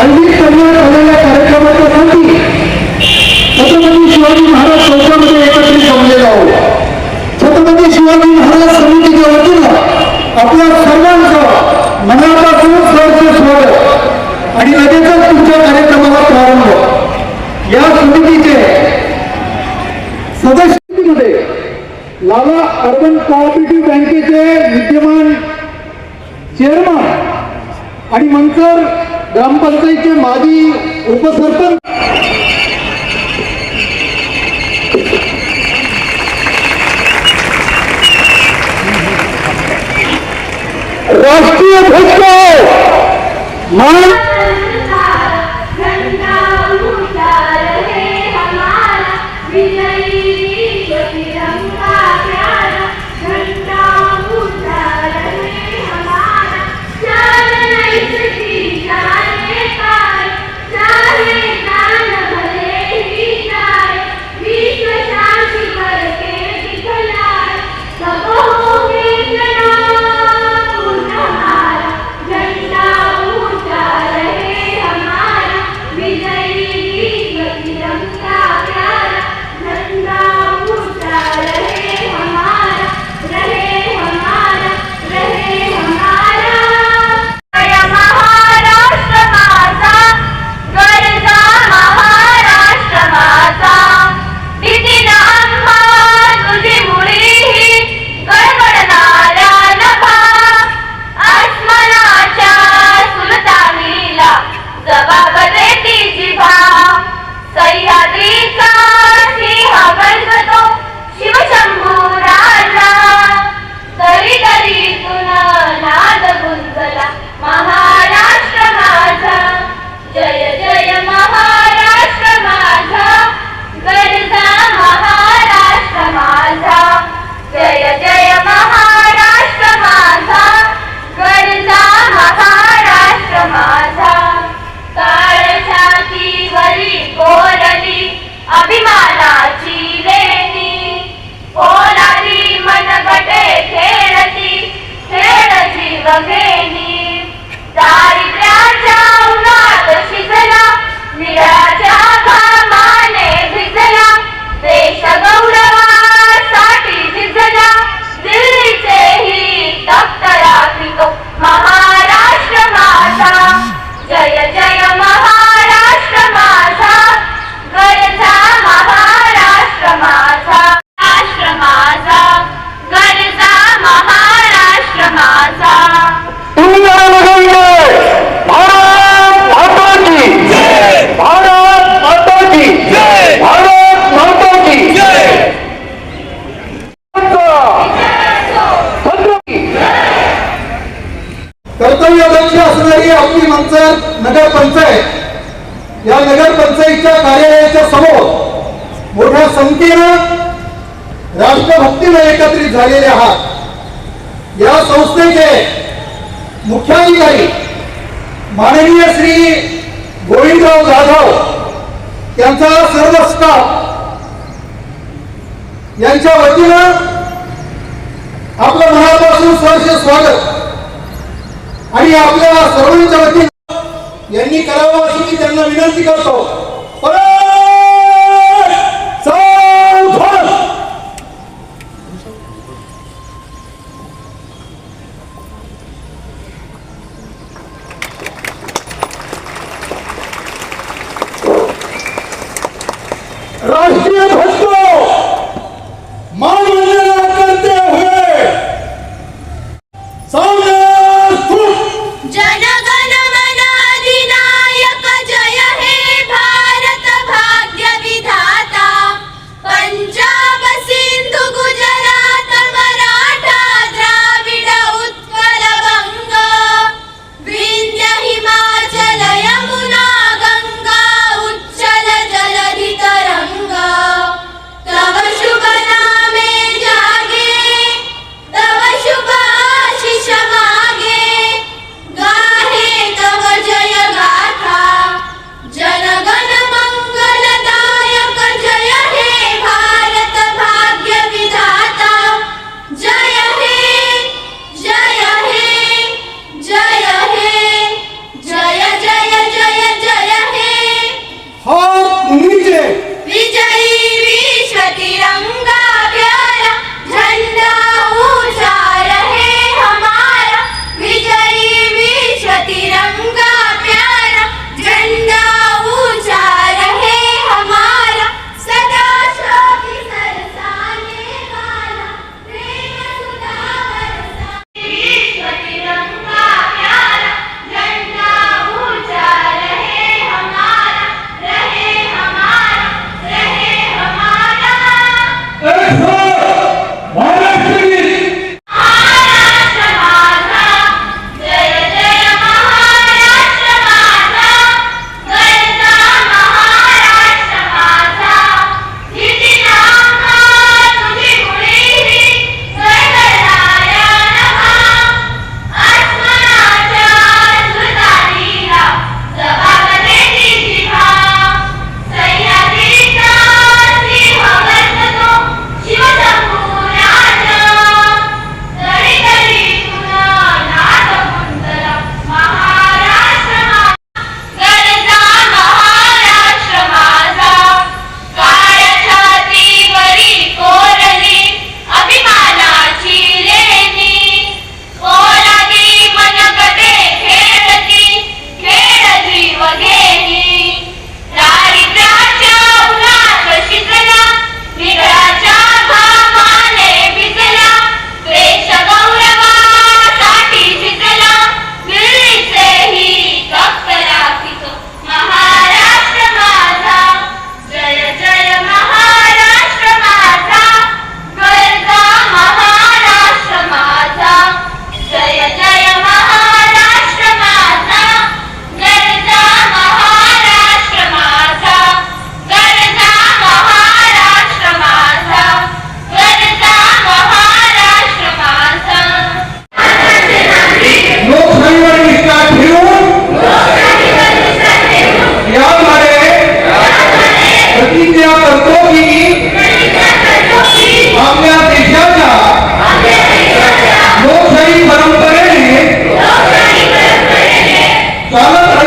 आयोजित करण्यात आलेल्या कार्यक्रमाच्यासाठी छत्रपती शिवाजी महाराज चौकामध्ये एकत्रित जमलेलो आहोत. छत्रपती शिवाजी महाराज समितीच्या वतीनं आपल्या सर्वांचं मनापासून सहर्ष स्वागत. आणि लगेचच तुमच्या कार्यक्रमाला प्रारंभ. या समितीचे सदस्यमध्ये लाला अर्बन कोऑपरेटिव्ह बँकेचे विद्यमान चेअरमन आणि मंचर ग्रामपंचायतचे माजी उपसरपंच राष्ट्रीय ध्वज मान असणारी आपली नगर नगरपंचायत या नगरपंचायतच्या कार्यालयाच्या समोर मोठ्या संख्येनं राष्ट्रभक्तीनं एकत्रित झालेले आहात. या संस्थेचे मुख्याधिकारी माननीय श्री गोविंदराव जाधव त्यांचा सर्व स्टाफ यांच्या वतीनं आपलं मनापासून सहर्ष स्वागत. आणि आपल्या सर्वांच्या वतीनं यांनी करावं अशी मी त्यांना विनंती करतो. परत Cada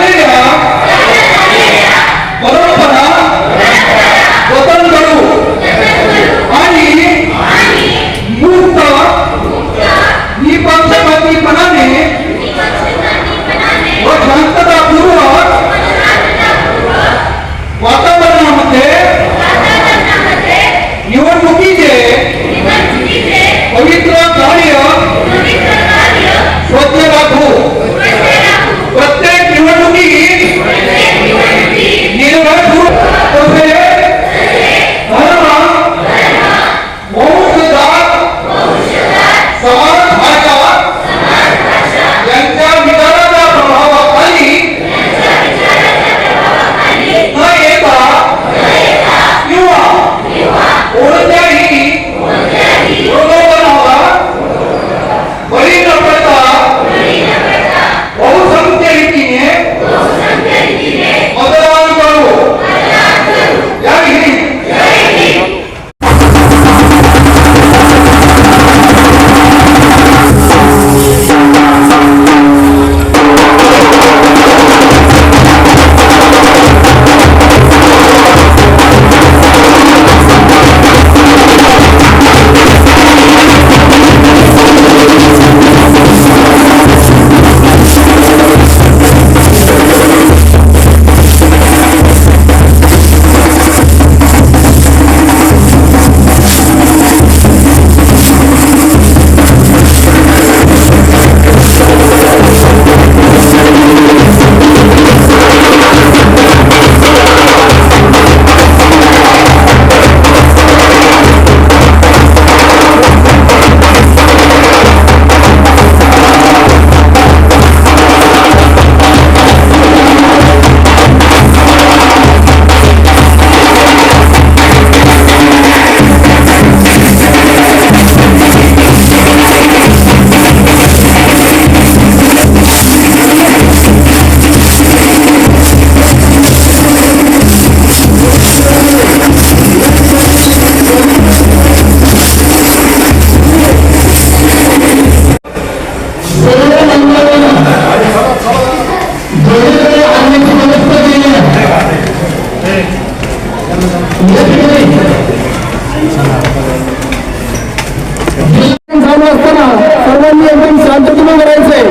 एकदम करायचंय.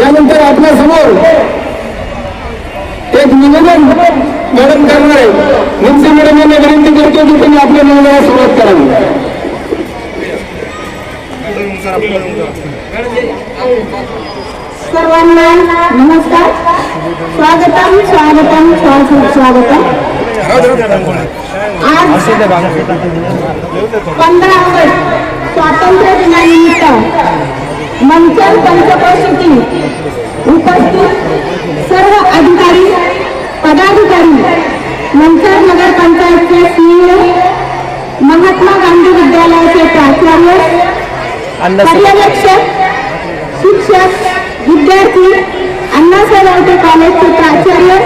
यानंतर आपल्यासमोर एक निवेदन मॅडम करणार आहे. मुन्सी मॅडम यांना विनंती करतो की तुम्ही आपल्या निवेदनाला सुरुवात करावी सर्वांना नमस्कार. स्वागतम स्वागतम स्वागतम. आज पंधरा ऑगस्ट स्वातंत्र्य दिनानिमित्त मंचर पंचक्रोशीतील उपस्थित सर्व अधिकारी पदाधिकारी मंचर नगर पंचायतचे सीईओ महात्मा गांधी विद्यालयाचे प्राचार्य पर्यवेक्षक शिक्षक विद्यार्थी अण्णासाहेब कॉलेजचे प्राचार्य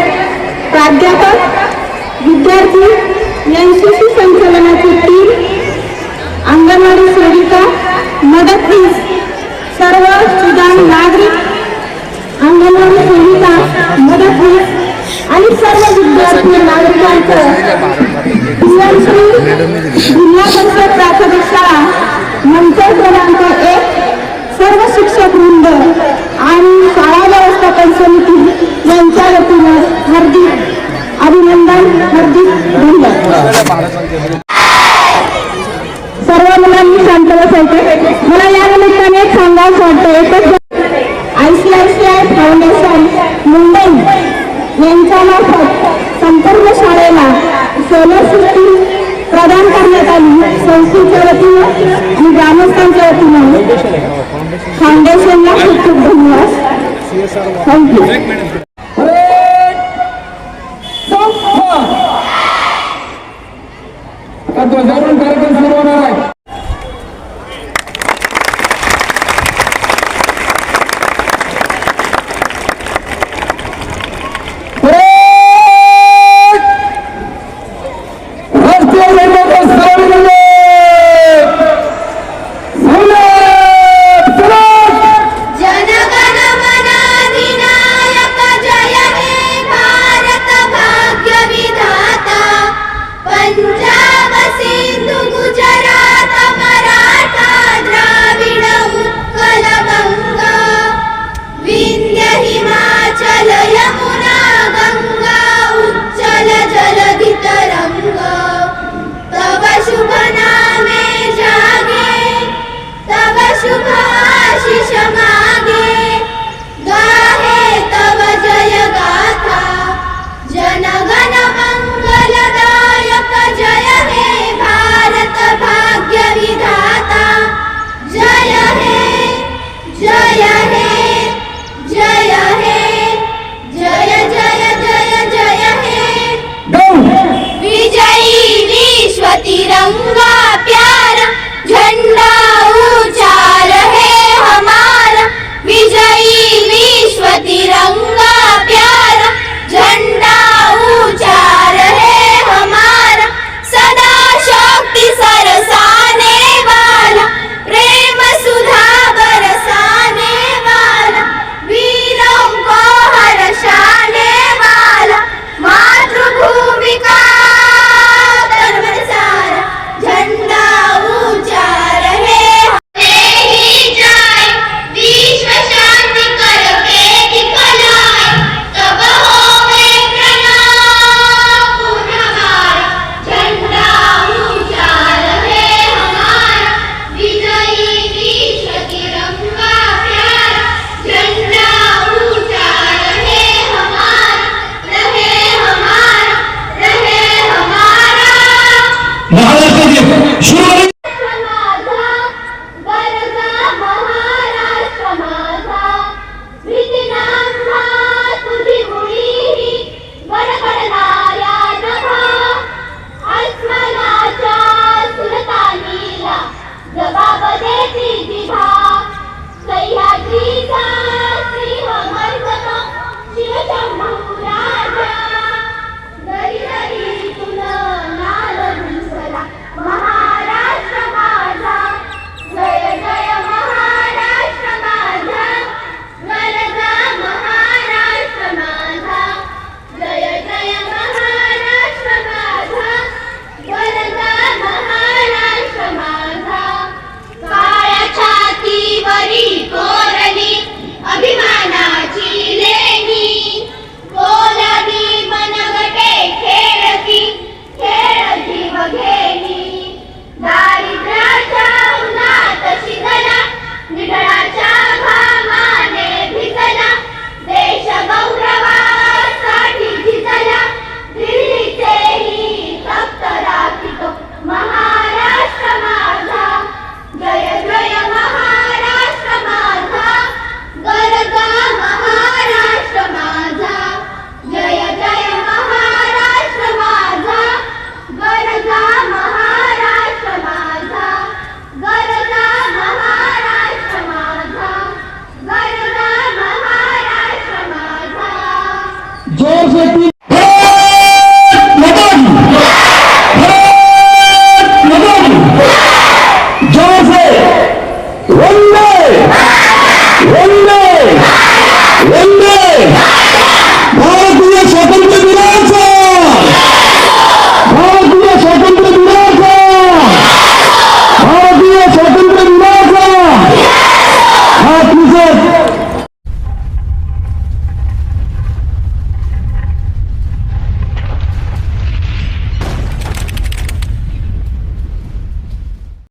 प्राध्यापक विद्यार्थी एनसीसी संचलनाची टीम अंगणवाडी सेविका मदतनीस सर्व सुदान नागरिक अंगणवाडी सेविका मदतनीस आणि सर्व विद्यार्थी नागरिकांचं पीएमसी जिल्हा परिषद प्राथमिक शाळा नंतर क्रमांक एक सर्व शिक्षक वृंद आणि शाळा व्यवस्थापन समिती यांच्या वतीनं हार्दिक अभिनंदन हार्दिक धन्यवाद. सर्व मुलांनी शांत बसायचे. मला या निमित्ताने एक सांगायचं वाटतं एकच I C I C I foundation Mumbai यांच्या मार्फत संपूर्ण शाळेला सोलर सिस्टीम प्रदान करण्यात आली. संस्थेच्या वतीनं आणि ग्रामस्थांच्या वतीनं फाउंडेशनला खूप खूप धन्यवाद. थँक्यू